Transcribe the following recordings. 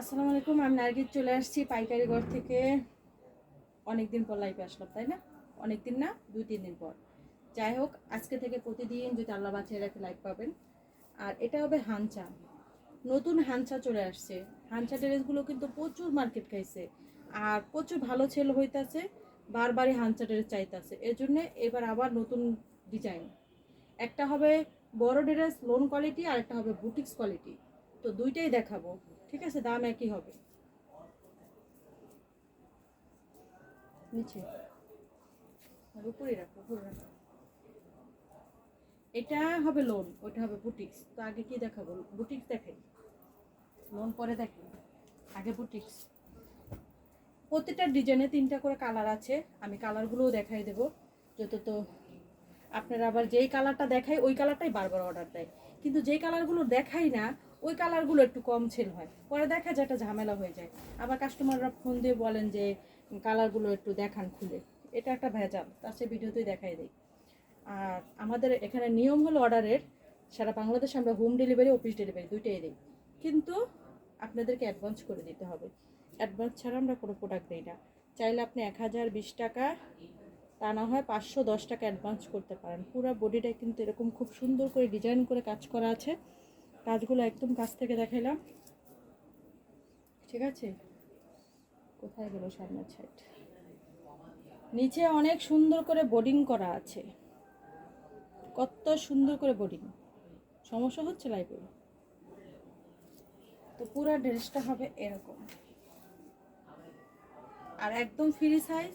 আসসালামু আলাইকুম, আমি নার্গিস চলে আসছি পাইকারি ঘর থেকে। অনেক দিন পর লাইফে আসলাম, তাই না? অনেক দিন না, দুই, তিন দিন পর। যাই হোক, আজকে থেকে প্রতিদিন যদি আল্লাহ বাঁচিয়ে রাখে লাইভ পাবেন। আর এটা হবে হানচা। নতুন হানচা চলে আসছে। হানচা ড্রেসগুলো কিন্তু প্রচুর মার্কেট খাইছে। আর প্রচুর ভালো ছেলে হইতাছে, বারবারই হানচা ড্রেস চাইতাছে। এর জন্যে এবার আবার নতুন ডিজাইন একটা হবে বড় ড্রেস লোন কোয়ালিটি আর একটা হবে বুটিক্স কোয়ালিটি তো দুইটাই দেখাবো। ঠিক আছে, দাম একই হবে। নিচে। উপরে রাখো উপরে রাখো। এটা হবে লোন ওটা হবে বুটিক্স তো আগে কি দেখাবো? বুটিক্স দেখাই লোন পরে দেখি আগে বুটিক্স প্রত্যেকটা ডিজাইনে তিনটা করে কালার আছে। আমি কালারগুলোও দেখাই দেবো। যত তো আপনারা আবার যেই কালারটা দেখাই ওই কালারটাই বারবার অর্ডার দেয়। কিন্তু যেই কালারগুলো দেখাই না ওই কালারগুলো একটু কম সেল হয়। পরে দেখা যায় একটা ঝামেলা হয়ে যায়। আবার কাস্টমাররা ফোন দিয়ে বলেন যে কালারগুলো একটু দেখান খুলে। এটা একটা ভেজাল, তার সে ভিডিওতেই দেখাই দিই। আর আমাদের এখানে নিয়ম হলো অর্ডারের সারা বাংলাদেশে আমরা হোম ডেলিভারি অফিস ডেলিভারি দুইটাই দিই। কিন্তু আপনাদেরকে অ্যাডভান্স করে দিতে হবে। অ্যাডভান্স ছাড়া আমরা কোনো প্রোডাক্ট দিই না। চাইলে আপনি এক হাজার বিশ টাকা, তা না হয় পাঁচশো দশ টাকা অ্যাডভান্স করতে পারেন। পুরো বডিটা কিন্তু এরকম খুব সুন্দর করে ডিজাইন করে কাজ করা আছে। কাজগুলো একদম কাছ থেকে দেখাইলাম। ঠিক আছে? কোথায় গেল সামনের সাইড নিচে অনেক সুন্দর করে বোর্ডিং করা আছে। কত সুন্দর করে বোর্ডিং সমস্যা হচ্ছে লাইফে তো পুরো ড্রেসটা হবে এরকম। আর একদম ফ্রি সাইজ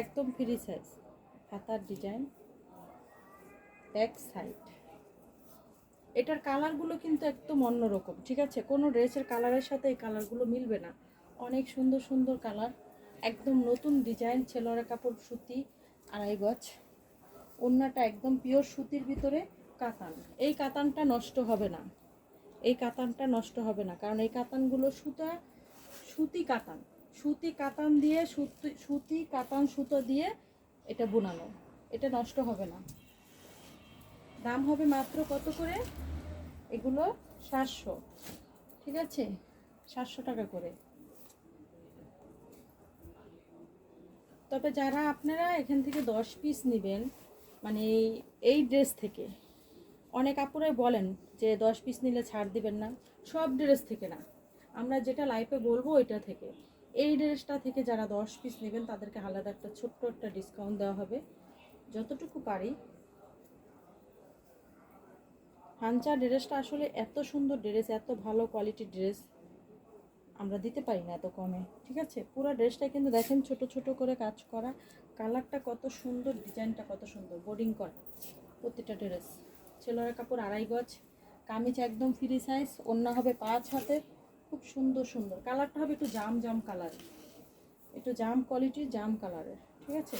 একদম ফ্রি সাইজ হাতার ডিজাইন ব্যাক সাইড এটার কালারগুলো কিন্তু একদম অন্যরকম ঠিক আছে? কোনো ড্রেসের কালারের সাথে এই কালারগুলো মিলবে না। অনেক সুন্দর সুন্দর কালার একদম নতুন ডিজাইন ছেলোয়ার কাপড়, সুতি, আড়াই গজ। ওড়নাটা একদম পিওর সুতির ভিতরে কাতান। এই কাতানটা নষ্ট হবে না। এই কাতানটা নষ্ট হবে না। কারণ এই কাতানগুলো সুতা, সুতি কাতান। সুতি কাতান দিয়ে সুতি সুতি কাতান সুতো দিয়ে এটা বোনানো। এটা নষ্ট হবে না। দাম হবে মাত্র কত করে? এগুলো সাতশো। ঠিক আছে? সাতশো টাকা করে। তবে যারা আপনারা এখান থেকে দশ পিস নেবেন মানে এই- এই ড্রেস থেকে, অনেক আপুরাই বলেন যে দশ পিস নিলে ছাড় দিবেন না। সব ড্রেস থেকে না। আমরা যেটা লাইফে বলব ওইটা থেকে। এই ড্রেসটা থেকে যারা দশ পিস নেবেন, তাদেরকে আলাদা একটা ছোট্ট একটা ডিসকাউন্ট দেওয়া হবে। যতটুকু পারি। হাঞ্চা ড্রেসটা আসলে এত সুন্দর ড্রেস, এত ভালো কোয়ালিটির ড্রেস আমরা দিতে পারি না এত কমে, ঠিক আছে? পুরো ড্রেসটা কিন্তু দেখেন ছোট ছোট করে কাজ করা, কালারটা কত সুন্দর, ডিজাইনটা কত সুন্দর বোর্ডিং করা প্রতিটা ড্রেস। ছেলের কাপড় আড়াই গজ, কামিজ একদম ফ্রি সাইজ অন্য হবে পাঁচ হাতে, খুব সুন্দর সুন্দর। কালারটা হবে একটু জাম জাম কালার, একটু জাম কোয়ালিটির জাম কালারের, ঠিক আছে?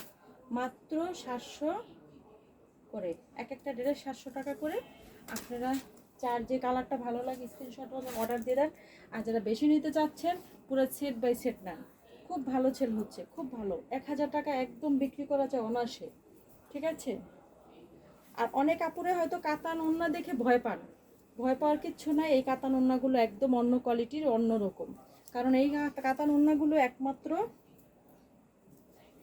মাত্র সাতশো করে, এক একটা ড্রেস সাতশো টাকা করে আপনারা চার যে কালারটা ভালো লাগে স্ক্রিনশট অর্ডার দিয়ে দেন। আর যারা বেশি নিতে চাচ্ছেন, পুরো সেট বাই সেট নেন। খুব ভালো সেল হচ্ছে, খুব ভালো। এক হাজার টাকা একদম বিক্রি করা যায় অনায়াসে, ঠিক আছে? আর অনেক কাপড়ে হয়তো কাতান ওন্না দেখে ভয় পান। ভয় পাওয়ার কিচ্ছু নাই, এই কাতান ওন্নাগুলো একদম অন্য কোয়ালিটির অন্য রকম। কারণ এই কাতান ওন্নাগুলো একমাত্র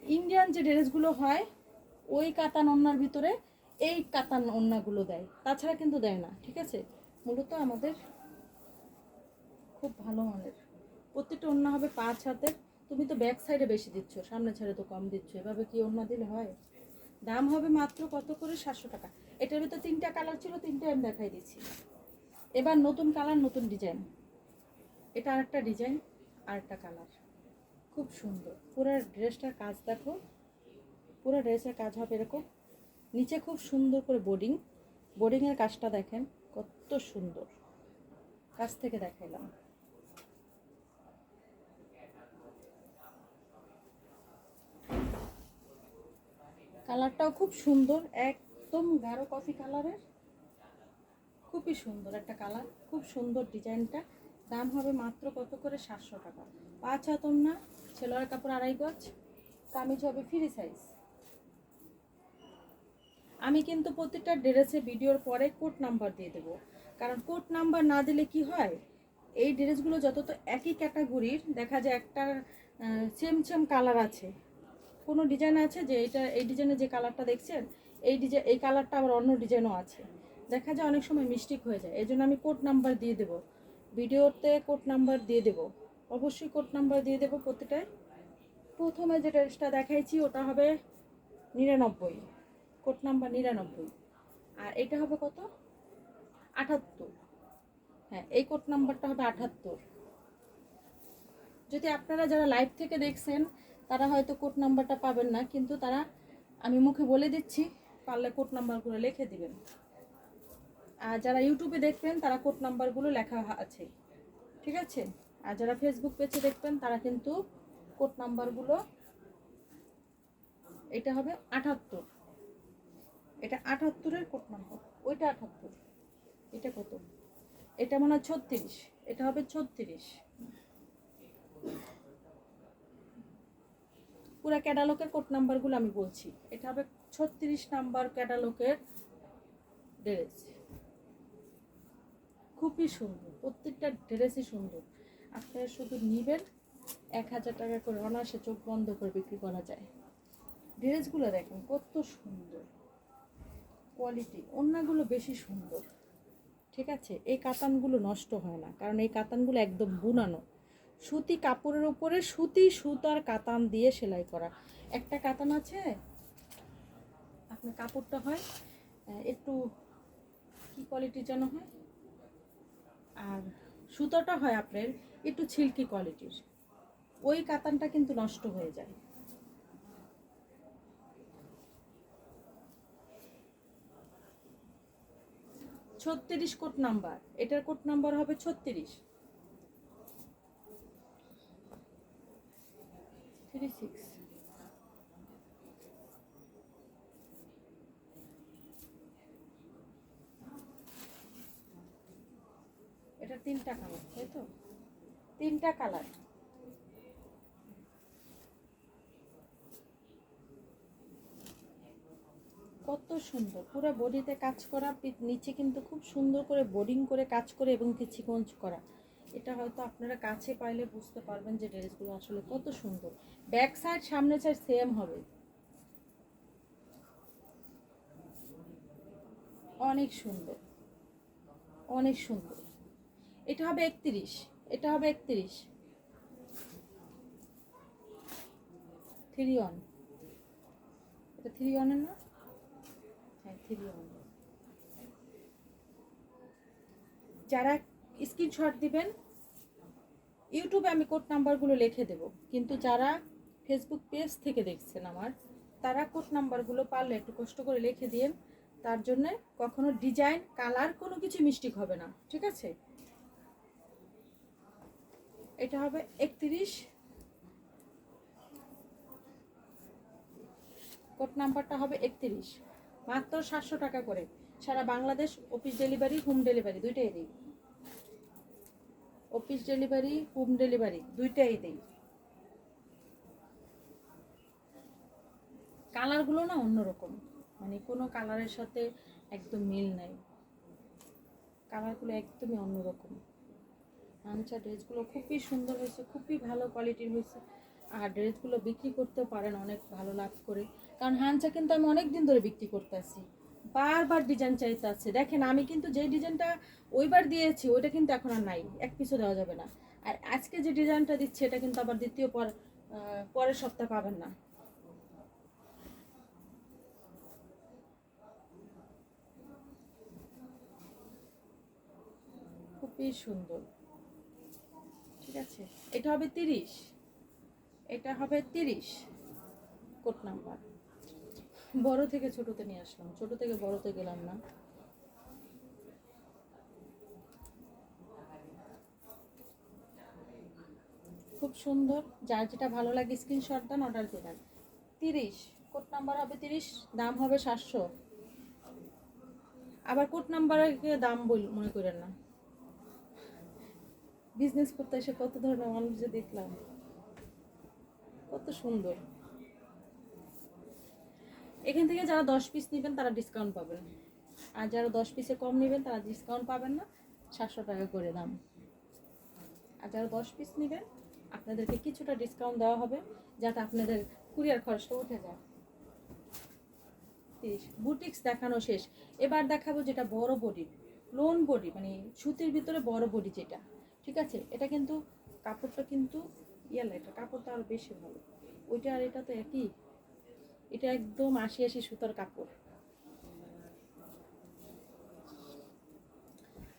ইন্ডিয়ান যে ড্রেসগুলো হয়, ওই কাতান ওন্নার ভিতরে এই কাতান ওন্নাগুলো দেয়। তাছাড়া কিন্তু দেয় না, ঠিক আছে? মূলত আমাদের খুব ভালো মানের। প্রত্যেকটা ওন্না হবে পাঁচ হাতের। তুমি তো ব্যাক সাইডে বেশি দিচ্ছ, সামনে ছেড়ে তো কম দিচ্ছ। এভাবে কি ওন্না দিলে হয়? দাম হবে মাত্র কত করে? সাতশো টাকা। এটার ভিতরে তিনটা কালার ছিল, তিনটা আমি দেখাই দিচ্ছি। এবার নতুন কালার নতুন ডিজাইন এটা আরেকটা ডিজাইন আরেকটা কালার খুব সুন্দর। পুরো ড্রেসটার কাজ দেখো। পুরো ড্রেসের কাজ হবে এরকম। নিচে খুব সুন্দর করে বোর্ডিং বোর্ডিংয়ের কাজটা দেখেন, কত সুন্দর। কাছ থেকে দেখাইলাম। কালারটাও খুব সুন্দর, একদম গাঢ় কফি কালারের। খুবই সুন্দর একটা কালার, খুব সুন্দর ডিজাইনটা। দাম হবে মাত্র কত করে? সাতশো টাকা। পাঁচ হাতন না ছেলোয়ার কাপড় আড়াই গজ, কামিজ হবে ফ্রি সাইজ আমি কিন্তু প্রত্যেকটা ড্রেসে ভিডিওর পরে কোড নাম্বার দিয়ে দেবো। কারণ কোড নাম্বার না দিলে কি হয়? এই ড্রেসগুলো যত তো একই ক্যাটাগরির, দেখা যায় একটা সেম সেম কালার আছে। কোনো ডিজাইন আছে যে এটা, এই ডিজাইনের যে কালারটা দেখছেন, এই ডিজাইন এই কালারটা আবার অন্য ডিজাইনও আছে। দেখা যায় অনেক সময় মিস্টেক হয়ে যায়। এই জন্য আমি কোড নাম্বার দিয়ে দেবো। ভিডিওতে কোড নাম্বার দিয়ে দেবো। অবশ্যই কোড নাম্বার দিয়ে দেবো প্রতিটায়। প্রথমে যে ড্রেসটা দেখাইছি, ওটা হবে নিরানব্বই। কোড নাম্বার নিরানব্বই। আর এটা হবে কত? আটাত্তর। হ্যাঁ এই কোড নাম্বারটা হবে আটাত্তর। যদি আপনারা যারা লাইভ থেকে দেখছেন, তারা হয়তো কোড নাম্বারটা পাবেন না, কিন্তু তারা আমি মুখে বলে দিচ্ছি, পারলে কোড নাম্বারগুলো লিখে দিবেন। আর যারা ইউটিউবে দেখবেন, তারা কোড নাম্বারগুলো লেখা আছে। ঠিক আছে? আর যারা ফেসবুক পেজে দেখবেন, তারা কিন্তু কোড নাম্বারগুলো, এটা হবে আটাত্তর। এটা আটাত্তরের কোড নাম্বার ওইটা আটাত্তর। এটা কত? এটা মনে হয় ছত্রিশ। এটা হবে ছত্রিশ। পুরো ক্যাটালগের কোড নাম্বারগুলো আমি বলছি। এটা হবে ছত্রিশ নাম্বার ক্যাটালগের ড্রেস খুবই সুন্দর। প্রত্যেকটা ড্রেসই সুন্দর। আপনারা শুধু নিবেন, এক হাজার টাকা করে অনায়াসে চোখ বন্ধ করে বিক্রি করা যায়। ড্রেসগুলো দেখেন কত সুন্দর। কোয়ালিটি অন্যগুলো বেশি সুন্দর। ঠিক আছে? এই কাতানগুলো নষ্ট হয় না, কারণ এই কাতানগুলো একদম বুনানো। সুতি কাপড়ের উপরে সুতি সুতার কাতান দিয়ে সেলাই করা। একটা কাতান আছে, আপনার কাপড়টা হয় একটু কি কোয়ালিটির যেন হয়? আর সুতোটা হয় আপনার একটু ছিল্কি কোয়ালিটির ওই কাতানটা কিন্তু নষ্ট হয়ে যায়। ছত্রিশ কোট নাম্বার। এটার কোট নাম্বার হবে ছত্রিশ। থ্রি সিক্স এটা তিনটা কালার তাই তো? তিনটা কালার কত সুন্দর। পুরো বডিতে কাজ করা নিচে কিন্তু খুব সুন্দর করে বোর্ডিং করে কাজ করে এবং কি চিকঞ্চ করা। এটা হয়তো আপনারা কাছে পাইলে বুঝতে পারবেন যে ড্রেসগুলো আসলে কত সুন্দর। ব্যাক সাইড সামনে সাইড সেম হবে। অনেক সুন্দর। অনেক সুন্দর। এটা হবে একত্রিশ। এটা হবে একত্রিশ। থ্রি ওয়ান এটা থ্রি ওয়ানের না? যারা স্ক্রিনশট দিবেন, ইউটিউবে আমি কোড নাম্বারগুলো লিখে দেব, কিন্তু যারা ফেসবুক পেজ থেকে দেখছেন আমার, তারা কোড নাম্বারগুলো পারলে একটু কষ্ট করে লিখে দিন তার জন্য কখনো ডিজাইন, কালার কোনো কিছু মিস্টেক হবে না, ঠিক আছে? এটা হবে একত্রিশ। কোড নাম্বারটা হবে একত্রিশ। মাত্র সাতশো টাকা করে। সারা Bangladesh office delivery home delivery দুইটাই দিই। অফিস ডেলিভারি হোম ডেলিভারি দুইটাই দিই। কালারগুলো না অন্যরকম। মানে কোনো কালারের সাথে একদম মিল নাই। কালারগুলো একদমই অন্যরকম। আনছা ড্রেসগুলো খুবই সুন্দর হয়েছে, খুবই ভালো কোয়ালিটির হয়েছে। আর ড্রেসগুলো বিক্রি করতেও পারেন অনেক ভালো লাভ করে। কারণ হানচা কিন্তু আমি অনেক দিন ধরে বিক্রি করতে আছি বারবার ডিজাইন চাইতে আছে। দেখেন, আমি কিন্তু যে ডিজাইনটা ওইবার দিয়েছি, ওইটা কিন্তু এখন আর নাই। এক পিছু দেওয়া যাবে না। আর আজকে যে ডিজাইনটা দিচ্ছে, এটা কিন্তু আবার দ্বিতীয় পর পরের সপ্তাহে পাবেন না। খুবই সুন্দর। ঠিক আছে? এটা হবে তিরিশ। এটা হবে তিরিশ কোট নাম্বার। বড় থেকে ছোটতে নিয়ে আসলাম। ছোট থেকে বড়তে গেলাম না। খুব সুন্দর। যার যেটা ভালো লাগে স্ক্রিনশট দেন অর্ডার দেবেন তিরিশ, কোট নাম্বার হবে তিরিশ, দাম হবে সাতশো। আবার কোট নাম্বারের দাম বল, মনে করেন না। বিজনেস করতে এসে কত ধরনের মানুষ যে দেখলাম। কত সুন্দর। এখান থেকে যারা দশ পিস নেবেন, তারা ডিসকাউন্ট পাবেন। আর যারা দশ পিসে কম নেবেন, তারা ডিসকাউন্ট পাবেন না। সাতশো টাকা করে দাম। আর যারা দশ পিস নেবেন, আপনাদেরকে কিছুটা ডিসকাউন্ট দেওয়া হবে, যাতে আপনাদের কুরিয়ার খরচটা উঠে যায়। তিরিশ। বুটিক্স দেখানো শেষ। এবার দেখাবো যেটা বড় বডি লোন বডি মানে সুতির ভিতরে বড় বডি যেটা। ঠিক আছে? এটা কিন্তু, কাপড়টা কিন্তু ইয়ালা এটা কাপড়টা আরও বেশি ভালো। ওইটা আর এটা তো একই। এটা একদম আশি আশি সুতার কাপড়।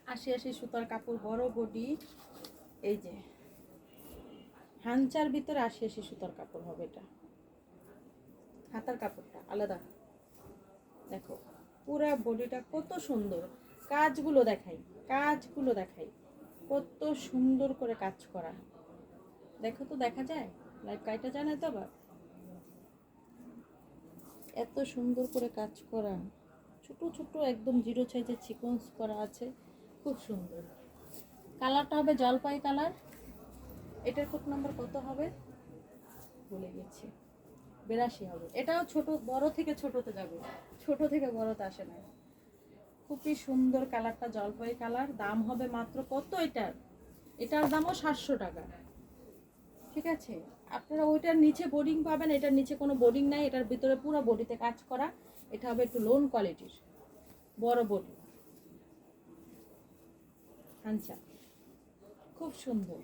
আশি আশি সুতার কাপড়, বড় বডি, এই যে। হাঞ্চার ভিতরে আশি আশি সুতার কাপড় হবে এটা। হাতার কাপড়টা, আলাদা। দেখো, পুরা বডিটা কত সুন্দর। কাজগুলো দেখাই কাজগুলো দেখাই। কত সুন্দর করে কাজ করা। দেখো তো, দেখা যায়। লাইভ কাইটা যায় না তো আবার। এত সুন্দর করে কাজ করা। ছোট ছোট, একদম জিরো সাইজের চিকন্স করা আছে। খুব সুন্দর। কালারটা হবে জলপাই কালার এটার কোড নাম্বার কত হবে? বলে গেছি বেরাশি হবে। এটাও ছোট, বড় থেকে ছোটতে যাবে। ছোট থেকে বড়তে আসে না। খুবই সুন্দর কালারটা জলপাই কালার দাম হবে মাত্র কত এটার? এটার দামও সাতশো টাকা। ঠিক আছে? আপনারা ওইটার নিচে বোর্ডিং পাবেন, এটার নিচে কোনো বোর্ডিং নাই, এটার ভিতরে পুরো বডিতে কাজ করা। এটা হবে একটু লোন কোয়ালিটির বড় বডি আচ্ছা খুব সুন্দর।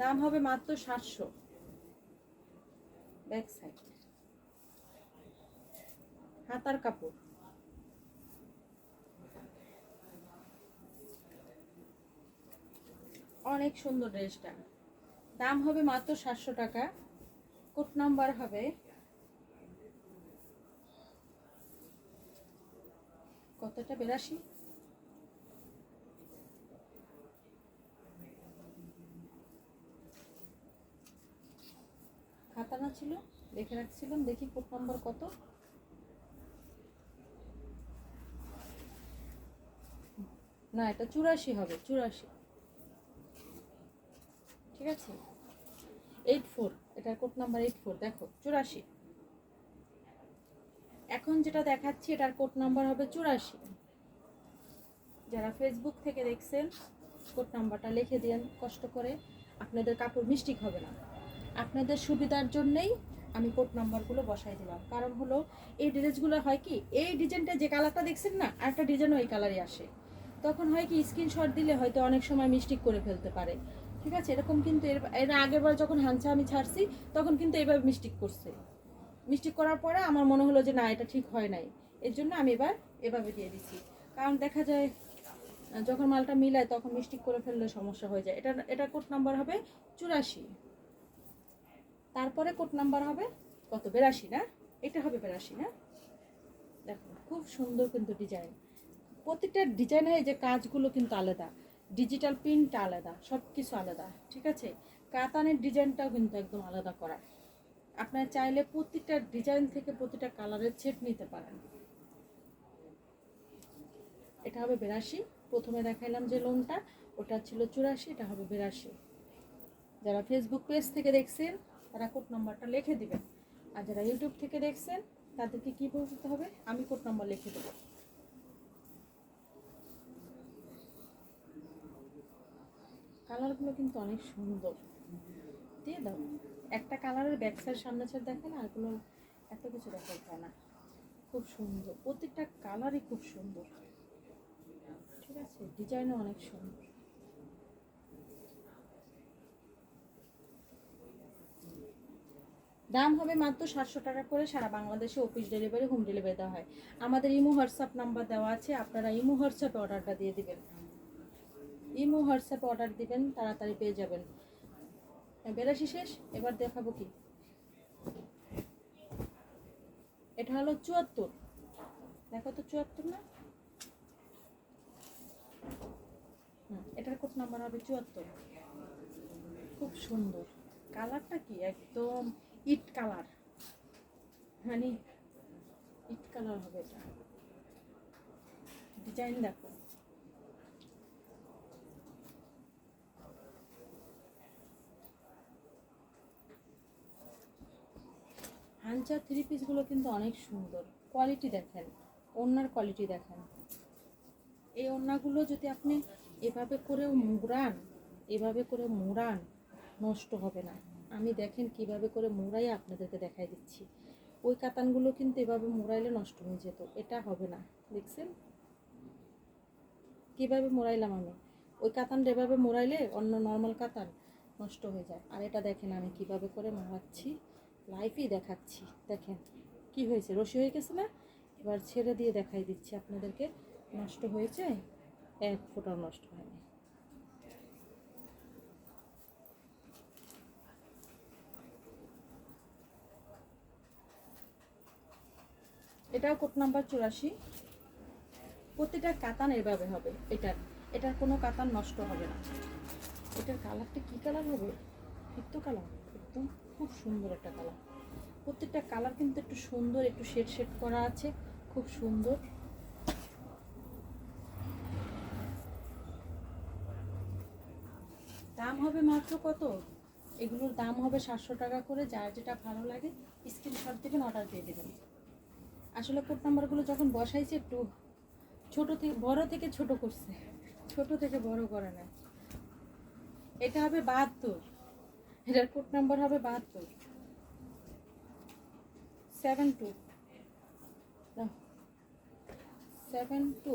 দাম হবে মাত্র সাতশো। ব্যাক সাইড হাতার কাপড়। অনেক সুন্দর ড্রেসটা দাম হবে মাত্র সাতশো টাকা। কোট নাম্বার হবে। কতটা? বেরাশি। খাতা না ছিল? দেখে রাখছিলাম। দেখি কোট নাম্বার কত। না, এটা চুরাশি হবে, চুরাশি। ঠিক আছে? এইট ফোর এটার কোড নাম্বার এইট ফোর দেখো, চুরাশি। এখন যেটা দেখাচ্ছি, এটার কোড নাম্বার হবে চুরাশি। যারা ফেসবুক থেকে দেখছেন কোড নাম্বারটা লিখে দিন, কষ্ট করে। আপনাদের কাপড় মিস্টেক হবে না। আপনাদের সুবিধার জন্যেই আমি কোড নাম্বারগুলো বসাই দিলাম। কারণ হলো, এই ড্রেসগুলো হয় কি, এই ডিজাইনটা যে কালারটা দেখছেন না, আরেকটা ডিজাইনও এই কালারই আসে। তখন হয় কি স্ক্রিনশট দিলে হয়তো অনেক সময় মিস্টেক করে ফেলতে পারে। ঠিক আছে? এরকম কিন্তু এর এর আগের বার যখন হাঞ্চা আমি ছাড়ছি, তখন কিন্তু এইভাবে মিস্টেক করছে। মিস্টেক করার পরে আমার মনে হলো যে, না, এটা ঠিক হয় নাই। এর জন্য আমি এবার এভাবে দিয়ে দিছি। কারণ দেখা যায়, যখন মালটা মিলায় তখন মিস্টেক করে ফেললে সমস্যা হয়ে যায়। এটা এটা কোড নাম্বার হবে চুরাশি। তারপরে কোড নাম্বার হবে কত? বেরাশি না? এটা হবে বেরাশি না? দেখো, খুব সুন্দর কিন্তু ডিজাইন। প্রত্যেকটা ডিজাইনের যে কাজগুলো কিন্তু আলাদা। ডিজিটাল প্রিন্ট আলাদা সব কিছু আলাদা, ঠিক আছে? কাতানের ডিজাইনটাও কিন্তু একদম আলাদা করা। আপনার চাইলে প্রতিটা ডিজাইন থেকে প্রতিটা কালারের ছেট নিতে পারেন। এটা হবে বেরাশি। প্রথমে দেখাইলাম যে লোনটা ওটা ছিল চুরাশি, এটা হবে বেরাশি। যারা ফেসবুক পেজ থেকে দেখছেন, তারা কোড নাম্বারটা লিখে দিবেন। আর যারা ইউটিউব থেকে দেখছেন, তাদেরকে কী বলতে হবে? আমি কোড নাম্বার লিখে দেবো। কালারগুলো কিন্তু অনেক সুন্দর। দিয়ে দাও। একটা কালারের ব্যাক সামনে সাইড দেখে না এগুলো এত কিছু দেখা যায় না। খুব সুন্দর। প্রত্যেকটা কালারই খুব সুন্দর। ঠিক আছে? ডিজাইনও অনেক সুন্দর। দাম হবে মাত্র সাতশো টাকা করে, সারা বাংলাদেশে অফিস ডেলিভারি হোম ডেলিভারি দেওয়া হয়। আমাদের ইমো হোয়াটসঅ্যাপ নাম্বার দেওয়া আছে, আপনারা ইমো হোয়াটসঅ্যাপে অর্ডারটা দিয়ে দিবেন। ইমো, হোয়াটসঅ্যাপে অর্ডার দিবেন, তাড়াতাড়ি পেয়ে যাবেন। বেরাশি শেষ, এবার দেখাবো কি। এটা হলো চুয়াত্তর। দেখো তো চুয়াত্তর না? এটার কোড নাম্বার হবে চুয়াত্তর। খুব সুন্দর। কালারটা কি? একদম ইট কালার। মানে ইট কালার হবে এটা। ডিজাইন দেখো। হাঞ্চা থ্রি পিসগুলো কিন্তু অনেক সুন্দর। কোয়ালিটি দেখেন, ওড়নার কোয়ালিটি দেখেন। এই ওড়নাগুলো যদি আপনি এভাবে করেও মুড়ান, এভাবে করে মোড়ান, নষ্ট হবে না। আমি দেখেন কীভাবে করে মোড়াই আপনাদেরকে দেখাই দিচ্ছি। ওই কাতানগুলো কিন্তু এভাবে মোড়াইলে নষ্ট হয়ে যেত, এটা হবে না। দেখছেন? কীভাবে মোড়াইলাম আমি? ওই কাতানটা এভাবে মোড়াইলে অন্য নর্মাল কাতান নষ্ট হয়ে যায়। আর এটা দেখেন আমি কীভাবে করে মোড়াচ্ছি। লাইফেই দেখাচ্ছি। দেখেন, কি হয়েছে? রসি হয়ে গেছে না? এবার ছেড়ে দিয়ে দেখাই দিচ্ছি আপনাদেরকে। নষ্ট হয়েছে? এক ফোঁটাও নষ্ট হয়নি। এটাও কোট নাম্বার চুরাশি। প্রতিটা কাতান এভাবে হবে এটার। এটার কোনো কাতান নষ্ট হবে না। এটার কালারটা কি কালার হবে? ফিক্তো কালার একদম। খুব সুন্দর একটা কালার। প্রত্যেকটা কালার কিন্তু একটু সুন্দর, একটু শেড শেড করা আছে, খুব সুন্দর। দাম হবে মাত্র কত? এগুলোর দাম হবে সাতশো টাকা করে, যার যেটা ভালো লাগে স্ক্রিনশট দেবেন অর্ডার দিয়ে দেবেন। আসলে কোড নাম্বারগুলো যখন বসাইছে, একটু ছোট থেকে বড় থেকে ছোট করছে। ছোট থেকে বড় করে না। এটা হবে বাহাত্তর। এটার কোড নাম্বার হবে বাহাত্তর। Seven two. Seven two.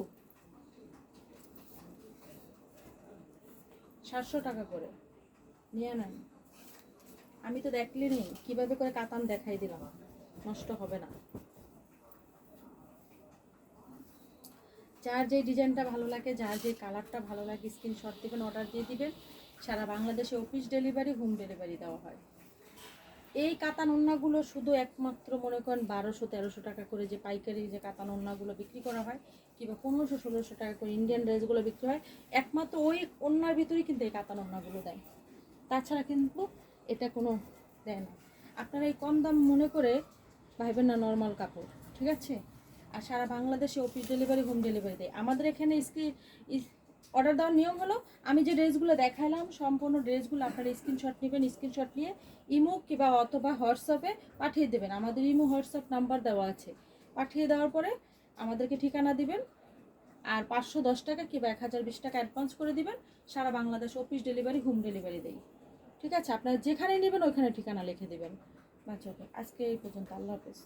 সাতশো টাকা করে। নিয়ে নেন। আমি তো দেখলে নেই, কীভাবে করে কাতান দেখাই দিলাম। নষ্ট হবে না। যার যে ডিজাইনটা ভালো লাগে, যার যে কালারটা ভালো লাগে, স্ক্রিনশট দেবেন অর্ডার দিয়ে দিবেন। সারা বাংলাদেশে অফিস ডেলিভারি হোম ডেলিভারি দেওয়া হয়। এই কাতান ওন্নাগুলো শুধু একমাত্র মনে করেন বারোশো, তেরোশো টাকা করে যে পাইকারি যে কাতান ওন্নাগুলো বিক্রি করা হয়, কিংবা পনেরোশো, ষোলোশো টাকা করে ইন্ডিয়ান ড্রেসগুলো বিক্রি হয়, একমাত্র ওই ওন্নার ভিতরেই কিন্তু এই কাতান ওন্নাগুলো দেয়। তাছাড়া কিন্তু এটা কোনো দেয় না। আপনারা এই কম দাম মনে করে ভাইবেন না নর্মাল কাপড়, ঠিক আছে? আর সারা বাংলাদেশে অফিস ডেলিভারি হোম ডেলিভারি দেয়। আমাদের এখানে স্ক্রিন অর্ডার দেওয়ার নিয়ম হলো, আমি যে ড্রেসগুলো দেখালাম, সম্পূর্ণ ড্রেসগুলো আপনারা স্ক্রিনশট নেবেন স্ক্রিনশট নিয়ে ইমো কিংবা অথবা হোয়াটসঅ্যাপে পাঠিয়ে দেবেন। আমাদের ইমো হোয়াটসঅ্যাপ নাম্বার দেওয়া আছে। পাঠিয়ে দেওয়ার পরে আমাদেরকে ঠিকানা দিবেন আর পাঁচশো দশ টাকা কিংবা এক হাজার বিশ টাকা অ্যাডভান্স করে দিবেন। সারা Bangladesh office delivery home delivery দেই। ঠিক আছে? আপনারা যেখানে নেবেন, ওইখানে ঠিকানা লিখে দেবেন। বাচ্চাকে আজকে এই পর্যন্ত। আল্লাহ হাফেজ।